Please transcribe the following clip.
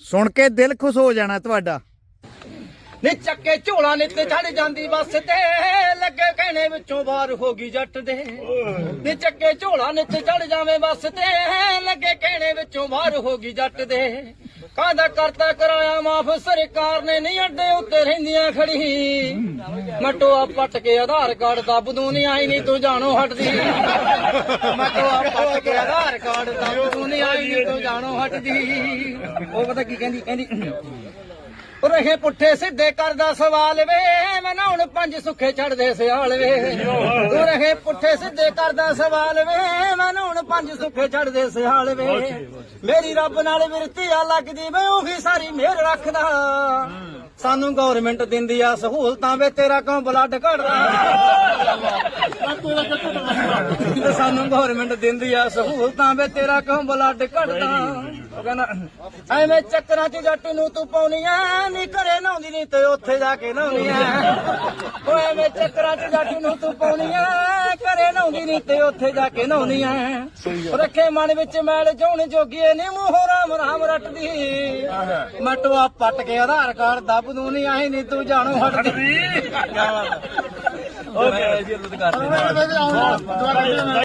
ਸੁਣ ਕੇ ਦਿਲ ਖੁਸ਼ ਹੋ ਜਾਣਾ ਤੁਹਾਡਾ। ਨੀ ਚੱਕੇ ਝੋਲਾ ਨਿੱਤ ਚੜ ਜਾਂਦੀ, ਬੱਸ ਤੇ ਲੱਗੇ ਕਹਿਣੇ ਵਿੱਚੋਂ ਬਾਹਰ ਹੋ ਗਈ ਜੱਟ ਦੇ। ਨੀ ਚੱਕੇ ਝੋਲਾ ਨਿੱਤ ਚੜ ਜਾਵੇਂ, ਬੱਸ ਤੇ ਲੱਗੇ ਕਹਿਣੇ ਵਿੱਚੋਂ ਬਾਹਰ ਹੋ ਗਈ ਜੱਟ ਦੇ। ਕਾਹਦਾ ਕਰਤਾ ਕਰਾਇਆ ਮਾਫ? ਸਰਕਾਰ ਨੇ ਨਹੀਂ ਅੱਡੇ ਉੱਤੇ ਰਹਿੰਦੀਆਂ ਖੜੀ। ਮਟੋਆ ਪੱਟ ਕੇ ਆਧਾਰ ਕਾਰਡ ਦੱਬ ਨਹੀਂ ਆਈ ਨਹੀਂ ਤੂੰ ਜਾਣੋ ਹਟਦੀ। ਮਟੋਆ ਪੱਟ ਕੇ ਆਧਾਰ ਕਾਰਡ ਦੱਬ ਨਹੀਂ ਆਈ ਨਹੀਂ ਤੂੰ ਜਾਣੋ ਹਟਦੀ। ਉਹ ਪਤਾ ਕੀ ਕਹਿੰਦੀ? ਕਹਿੰਦੀ ਰਹੇ ਪੁੱਠੇ ਸਿੱਧੇ ਕਰਦਾ ਸਵਾਲ ਵੇ ਮੈਂ ਨਾ ਹੁਣ ਪੰਜ ਸੁੱਖੇ ਛੱਡਦੇ ਸਿਆਲ ਵੇ। ਤੂੰ ਰਹੇ ਪੁੱਠੇ ਸਿੱਧੇ ਕਰਦਾ ਸਵਾਲ ਵੇ ਮੈਂ ਨਾ ਹੁਣ ਪੰਜ ਸੁੱਖੇ ਛੱਡਦੇ ਸਿਆਲ ਵੇ। ਮੇਰੀ ਰੱਬ ਨਾਲ ਵਿਰਤੀ ਆ ਲੱਗਦੀ ਵੇ ਉਹੀ ਸਾਰੀ ਮਿਹਰ ਰੱਖਦਾ। ਸਾਨੂੰ ਗਵਰਨਮੈਂਟ ਦਿੰਦੀ ਆ ਸਹੂਲਤਾਂ ਵੇ ਤੇਰਾ ਕਿਉਂ ਬਲੱਡ ਘੜਦਾ? ਸਾਨੂੰ ਗਵਰਨਮੈਂਟ ਦਿੰਦੀ ਆ ਸਹੂਲਤਾਂ ਵੇ ਤੇਰਾ ਕਿਉਂ ਬਲੱਡ ਘੜਦਾ? ਉਹ ਕਹਿੰਦਾ ਐਵੇਂ ਚੱਕਰਾਂ 'ਚ ਜੱਟ ਨੂੰ ਤੂੰ ਪਾਉਣੀ ਐ ਨਹੀਂ ਘਰੇ ਨਹਾਉਂਦੀ ਨਹੀਂ ਤੇ ਉੱਥੇ ਜਾ ਕੇ ਨਹਾਉਣੀ ਐ ਓ ਐਵੇਂ ਚੱਕਰਾਂ 'ਚ ਜੱਟ ਨੂੰ ਤੂੰ ਪਾਉਣੀ ਐ ਘਰੇ ਨਹਾਉਂਦੀ ਨਹੀਂ ਤੇ ਉੱਥੇ ਜਾ ਕੇ ਨਹਾਉਣੀ ਐ ਰੱਖੇ ਮਨ ਵਿੱਚ ਮੈਲ ਜੋਣ ਜੋਗੀਏ ਨੀ ਮੂੰਹੋਂ ਰਾਮ ਰਾਮ ਰੱਟਦੀ। ਮਟਵਾ ਪੱਟ ਕੇ ਆਧਾਰ ਕਾਰਡ ਦੱਬ ਦੂੰ ਨਹੀਂ ਆਈ ਨਹੀਂ ਤੂੰ ਜਾਣੋ ਹਟਦੀ। ਓਕੇ ਜੀ ਕਰਦੇ